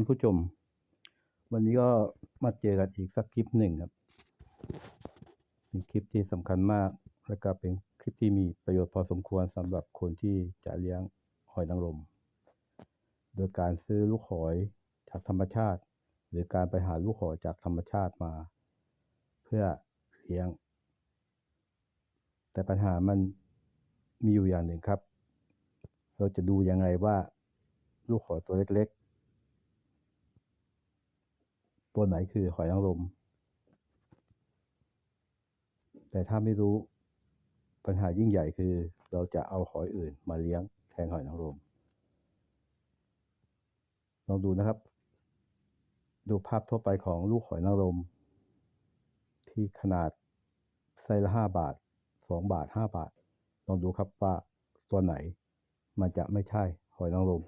ท่านผู้ชม วันนี้ก็มาเจอกันอีกสักคลิปหนึ่งครับเป็นคลิปที่สำคัญมาก และก็เป็นคลิปที่มีประโยชน์พอสมควรสำหรับคนที่จะเลี้ยงหอยนางรม โดยการซื้อลูกหอยจากธรรมชาติ หรือการไปหาลูกหอยจากธรรมชาติมา เพื่อเลี้ยง แต่ปัญหามันมีอยู่อย่างหนึ่งครับ เราจะดูยังไงว่าลูกหอยตัวเล็กๆ ตัวไหนคือหอยนางรม แต่ถ้าไม่รู้ปัญหายิ่งใหญ่คือ เราจะเอาหอยอื่นมาเลี้ยงแทนหอยนางรม ลองดูนะครับ ดูภาพทั่วไปของลูกหอยนางรม ที่ขนาดไซส์ละห้าบาทสองบาทห้าบาท ลองดูครับว่าตัวไหนมันจะไม่ใช่หอยนางรม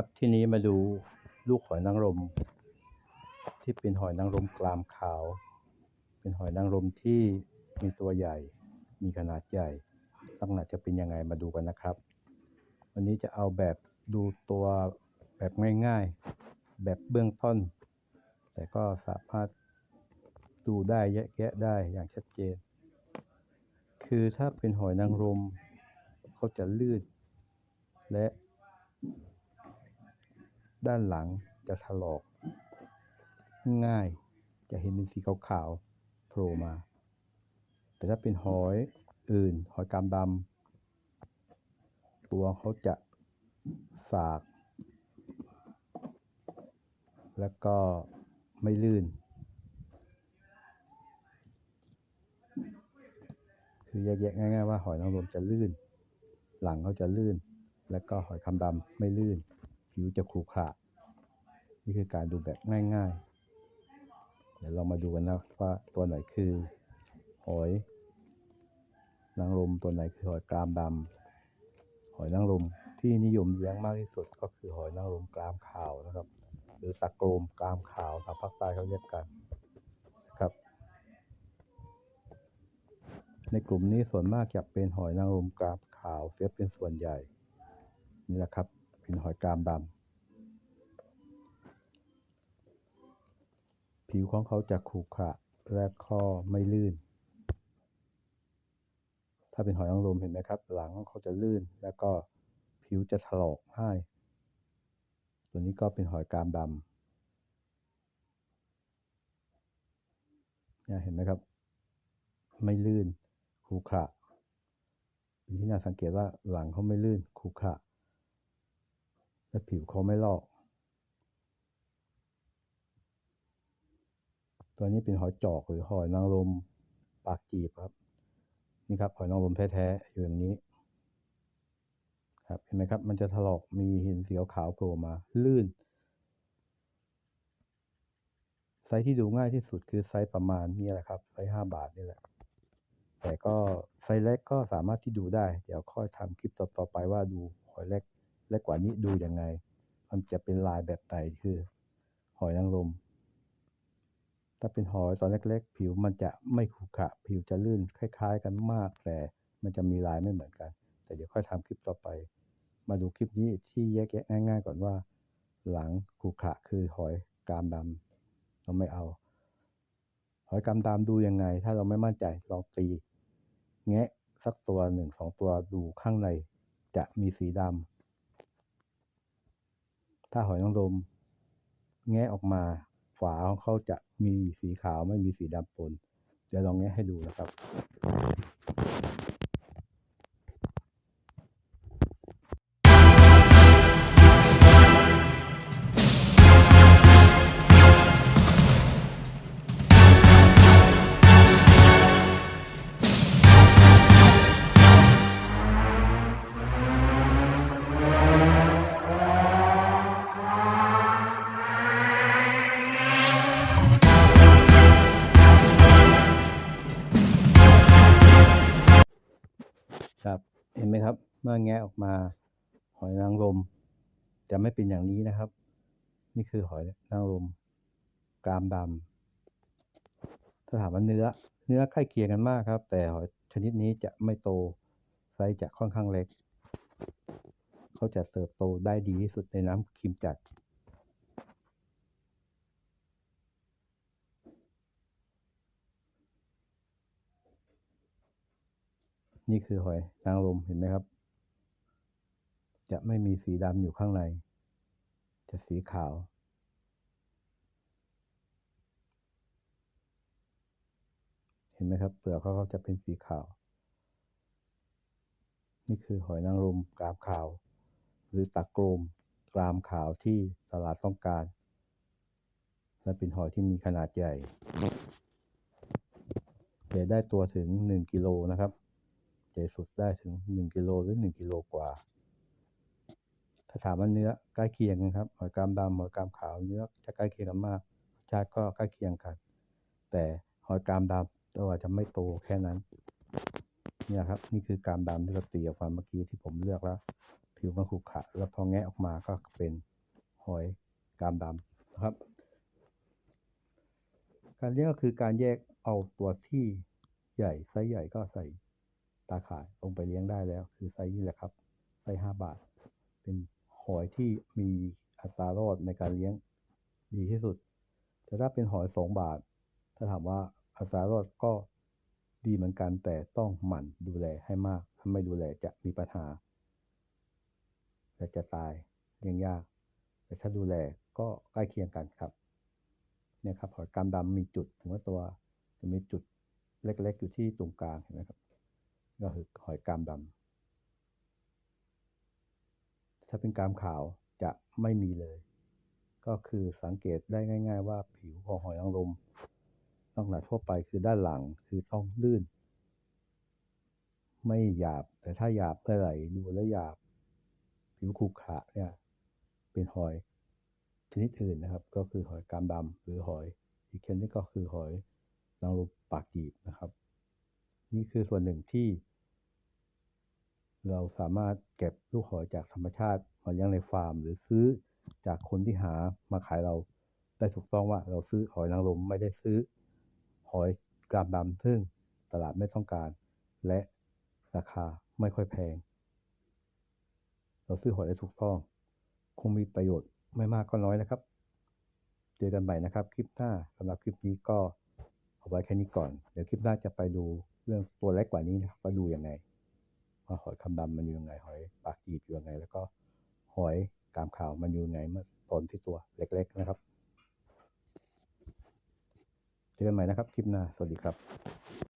ครับที่นี้มาดูลูกหอยนางรม ที่เป็นหอยนางรมกรามขาว เป็นหอยนางรมที่มีตัวใหญ่ มีขนาดใหญ่ลักษณะจะเป็นยังไงมาดูกันนะครับ วันนี้จะเอาแบบดูตัวแบบง่ายๆ แบบเบื้องต้น แต่ก็สามารถดูได้แยกแยะได้อย่างชัดเจน คือถ้าเป็นหอยนางรมเขาจะลื่นและ ด้านหลังจะถลอก ง่ายจะเห็นเป็นสีขาวๆโผล่มา แต่ถ้าเป็นหอยอื่น หอยกามดำตัวเขาจะสาก แล้วก็ไม่ลื่น คือแยกๆง่าย ๆ ว่าหอยนางรมจะลื่น หลังเขาจะลื่น แล้วก็หอยคำดำไม่ลื่น ผิวจะขรุขระนี่คือการดูแบบง่ายๆ เดี๋ยวเรามาดูกันนะว่าตัวไหนคือหอยนางรมตัวไหนคือหอยกรามดำหอยนางรมที่นิยมเลี้ยงมากที่สุดก็คือหอยนางรมกรามขาวนะครับ หรือตะโกรมกรามขาวทางภาคใต้เขาเรียกกันนะครับ ในกลุ่มนี้ส่วนมากจะเป็นหอยนางรมกรามขาวเสียเป็นส่วนใหญ่นี่แหละครับ เป็นหอยกามดำผิวของเขาจะขรุขระและก็ไม่ลื่น ถ้าเป็นหอยนางรมเห็นไหมครับ หลังเขาจะลื่นแล้วก็ผิวจะถลอกง่ายตัวนี้ก็เป็นหอยกามดำเนี่ยเห็นไหมครับ ไม่ลื่นขรุขระเป็นที่น่าสังเกตว่าหลังเขาไม่ลื่นขรุขระ และผิวเขาไม่ลอก ตัวนี้เป็นหอยจอกหรือหอยนางรมปากจีบครับ นี่ครับหอยนางรมแท้ๆอยู่อย่างนี้ ครับเห็นไหมครับ มันจะถลอกมีหินสีขาวโผล่มา ลื่น ไซส์ที่ดูง่ายที่สุดคือไซส์ประมาณนี้แหละครับไซส์ห้าบาทนี่แหละแต่ก็ไซส์เล็กก็สามารถที่ดูได้ เดี๋ยวค่อยทำคลิปต่อๆไปว่าดูหอยเล็ก เล็กกว่านี้ดูยังไง มันจะเป็นลายแบบไหนคือ หอยนางรมถ้าเป็นหอยตอนเล็ก ๆ ผิวมันจะไม่ขรุขระผิวจะลื่นคล้าย ๆ กันมากแต่มันจะมีลายไม่เหมือนกัน แต่เดี๋ยวค่อยทำคลิปต่อไป มาดูคลิปนี้ที่แยกแยะง่าย ๆ ก่อนว่า หลังขรุขระคือหอยกามดำเราไม่เอา หอยกามดำดูยังไง ถ้าเราไม่มั่นใจลองตี แงะสักตัวหนึ่งสองตัวดูข้างใน จะมีสีดำ ถ้าหอยนางรมแงะออกมาฝาของเขาจะมีสีขาวไม่มีสีดำปนเดี๋ยวลองแงะให้ดูนะครับ เห็นไหมครับ เมื่อแงะออกมาหอยนางรมจะไม่เป็นอย่างนี้นะครับ นี่คือหอยนางรมกรามดำถ้าถามว่าเนื้อ เนื้อใกล้เคียงกันมากครับ แต่หอยชนิดนี้จะไม่โตไซส์จะค่อนข้างเล็ก เขาจะเติบโตได้ดีที่สุดในน้ำครีมจัด นี่คือหอยนางรมเห็นไหมครับ จะไม่มีสีดำอยู่ข้างใน จะสีขาว เห็นไหมครับ เปลือกเขาจะเป็นสีขาว นี่คือหอยนางรมกรามขาว หรือตะกรมกรามขาวที่ตลาดต้องการ และเป็นหอยที่มีขนาดใหญ่เดี๋ยวได้ตัวถึงหนึ่งกิโลนะครับ สุดได้ถึงหนึ่งกิโลหรือหนึ่งกิโลกว่า ถ้าถามว่าเนื้อใกล้เคียงกันครับหอยกามดำหอยกามขาวเนื้อจะใกล้เคียงกันมากชาติก็ใกล้เคียงกัน แต่หอยกามดำตัวจะไม่โตแค่นั้นเนี่ยครับนี่คือกามดำที่เราตีออกมาเมื่อกี้ที่ผมเลือกแล้ว ผิวมันขรุขระแล้วพอแงะออกมาก็เป็นหอยกามดำนะครับ การเลี้ยงก็คือการแยกเอาตัวที่ใหญ่ไซส์ใหญ่ก็ใส่ ตาข่ายลงไปเลี้ยงได้แล้ว คือไซส์นี้แหละครับ ไซส์ห้าบาท เป็นหอยที่มีอัตรารอดในการเลี้ยงดีที่สุด แต่ถ้าเป็นหอยสองบาท ถ้าถามว่าอัตรารอดก็ดีเหมือนกันแต่ต้องหมั่นดูแลให้มากถ้าไม่ดูแลจะมีปัญหาและจะตายเลี้ยงยาก แต่ถ้าดูแลก็ใกล้เคียงกันครับเนี่ยครับหอยกามดำมีจุดถึงว่าตัวจะมีจุดเล็กๆอยู่ที่ตรงกลางเห็นไหมครับ ก็คือหอยกามดำถ้าเป็นกามขาวจะไม่มีเลย ก็คือสังเกตได้ง่าย ๆ ว่าผิวของหอยนางรมลักษณะทั่วไปคือด้านหลังคือต้องลื่น ไม่หยาบ แต่ถ้าหยาบเมื่อไหร่ดูแล้วหยาบ ผิวขรุขระเนี่ยเป็นหอยชนิดอื่นนะครับ ก็คือหอยกามดำหรือหอยอีกชนิดก็คือหอยนางรมปากจีบนะครับ นี่คือส่วนหนึ่งที่ เราสามารถเก็บลูกหอยจากธรรมชาติมาเลี้ยงในฟาร์ม หรือซื้อจากคนที่หามาขายเราได้ถูกต้องว่าเราซื้อหอยนางรมไม่ได้ซื้อ หอยกรามดำซึ่งตลาดไม่ต้องการ และราคาไม่ค่อยแพง เราซื้อหอยได้ถูกต้อง คงมีประโยชน์ไม่มากก็น้อยนะครับ เจอกันใหม่นะครับ คลิปหน้าสำหรับคลิปนี้ก็ เอาไว้แค่นี้ก่อน เดี๋ยวคลิปหน้าจะไปดูเรื่องตัวเล็กกว่านี้นะครับว่าดูยังไงว่าหอยคำดำมันอยู่ยังไง หอยปากกีบอยู่ยังไง แล้วก็หอยกามขาวมันอยู่ยังไงเมื่อตอนที่ตัวเล็ก ๆนะครับเจอกันใหม่นะครับคลิปหน้า สวัสดีครับ